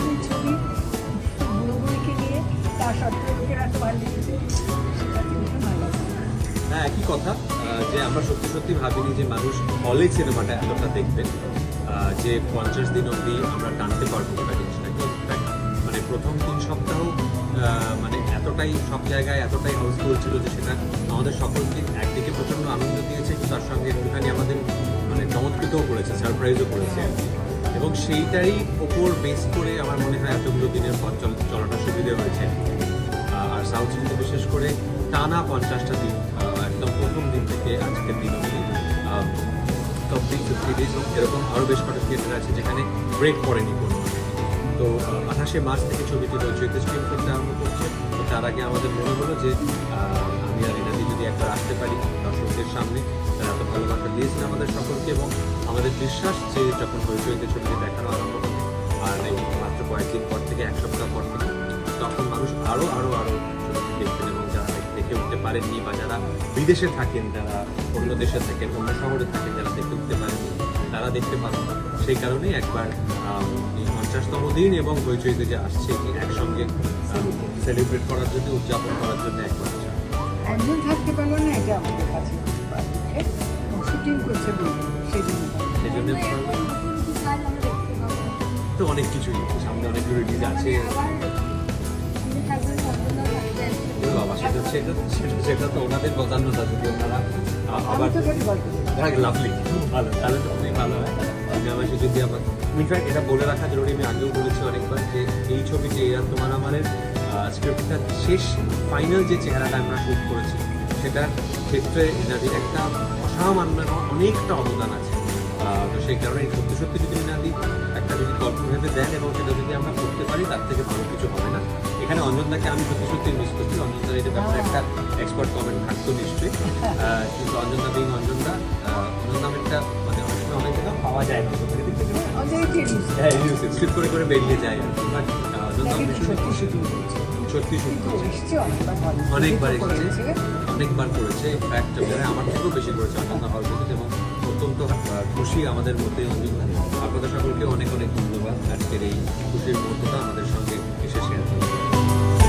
যা ছবি বুড়ো নিয়ে তার সত্ত্বেও লোকের এত ভালো হ্যাঁ একই কথা যে আমরা সত্যি সত্যি ভাবিনি যে মানুষ হলে সিনেমাটা এতটা দেখবেন যে পঞ্চাশ দিন অবধি আমরা টানতে পারব গোটা জিনিসটাকে মানে প্রথম তিন সপ্তাহ মানে এতটাই সব জায়গায় এতটাই হাউসফুল ছিল যে সেটা আমাদের সকলকে একদিকে প্রচণ্ড আনন্দ দিয়েছে তার সঙ্গে একটুখানি আমাদের মানে চমৎকৃতও করেছে, সারপ্রাইজও করেছে আর কি। এবং সেইটারই ওপর বেস করে আমার মনে হয় এতগুলো দিনের পথ চল- চলাটা সুবিধে হয়েছে। আর সাউথ সিটিতে বিশেষ করে টানা পঞ্চাশটা দিন একদম প্রথম দিন থেকে আজকের দিন অবধি কমপ্লিট ফিফটি ডেজ এরকম আরও বেশ কটা থিয়েটার আছে যেখানে ব্রেক পড়েনি কোনো। তো আঠাশে মার্চ থেকে ছবিটি রয়েছে স্ট্রিম করতে আরম্ভ করছে। তার আগে আমাদের মনে হলো যে আমি আর এনাদি যদি একবার আসতে পারি দর্শকদের সামনে দিয়েছেন আমাদের সকলকে এবং আমাদের বিশ্বাস যে যখন হইচইতে ছবিটি দেখানো আরম্ভ হবে, আর এই মাত্র কয়েকদিন পর থেকে, এক সপ্তাহ পর থেকে, তখন মানুষ আরও আরও আরও দেখবেন এবং যারা দেখে উঠতে পারেননি বা যারা বিদেশে থাকেন, যারা অন্য দেশে থাকেন, অন্য শহরে থাকেন, যারা দেখে উঠতে পারেননি, তারা দেখতে পাবেন সেই কারণেই একবার পঞ্চাশতম দিন এবং হইচইতে যে আসছে একসঙ্গে সেলিব্রেট করার জন্য, উদযাপন করার জন্য একবার। একজন থাকতে পারল না, এটা আমাদের কাছে। শুটিং করছে সেই জন্য সেই জন্য তো অনেক কিছুই সামনে অনেকগুলো রিলিজ আছে। বাবা সেটা সেটা সেটা সেটা তো ওনাদের বদান্যতা যদি ওনারা আবার লাভলি খুব ভালো তাহলে তো খুবই ভালো হয়। সিনেমাসে যদি আবার ইনফ্যাক্ট এটা বলে রাখা জরুরি আমি আগেও বলেছি অনেকবার যে এই ছবিটি এরাম তোমার আমারের স্ক্রিপ্টটার শেষ ফাইনাল যে চেহারাটা আমরা শ্যুট করেছি সেটার ক্ষেত্রে একটা অসামান্য অনেকটা অবদান আছে। তো সেই কারণে সত্যি সত্যি যদি এনাদি একটা যদি গল্প ভেবে দেন এবং সেটা যদি আমরা করতে পারি তার থেকে ভালো কিছু হবে না। এখানে অঞ্জনদাকে আমি সত্যি সত্যি মিস করছি। অঞ্জনদার এটা ব্যাপারে একটা এক্সপার্ট কমেন্ট থাকতো নিশ্চয়ই। কিন্তু অঞ্জনদা বিং অঞ্জনদা অঞ্জনদা একটা মানে অনেক সময় অনেক জায়গা পাওয়া যায় না। হ্যাঁ করে করে বেরিয়ে যায়। বাট অঞ্জনদা ভীষণ- করেছে সত্যি কিন্তু অনেকবার করেছে। এসেছে অনেকবার করেছে। ইনফ্যাক্ট যারা আমার থেকেও বেশি করেছে হল থেকে এবং অত্যন্ত খুশি আমাদের মধ্যে আপনাদের সকলকে অনেক অনেক ধন্যবাদ আজকের এই খুশির মুহূর্তটা আমাদের সঙ্গে এসে শেয়ার করতে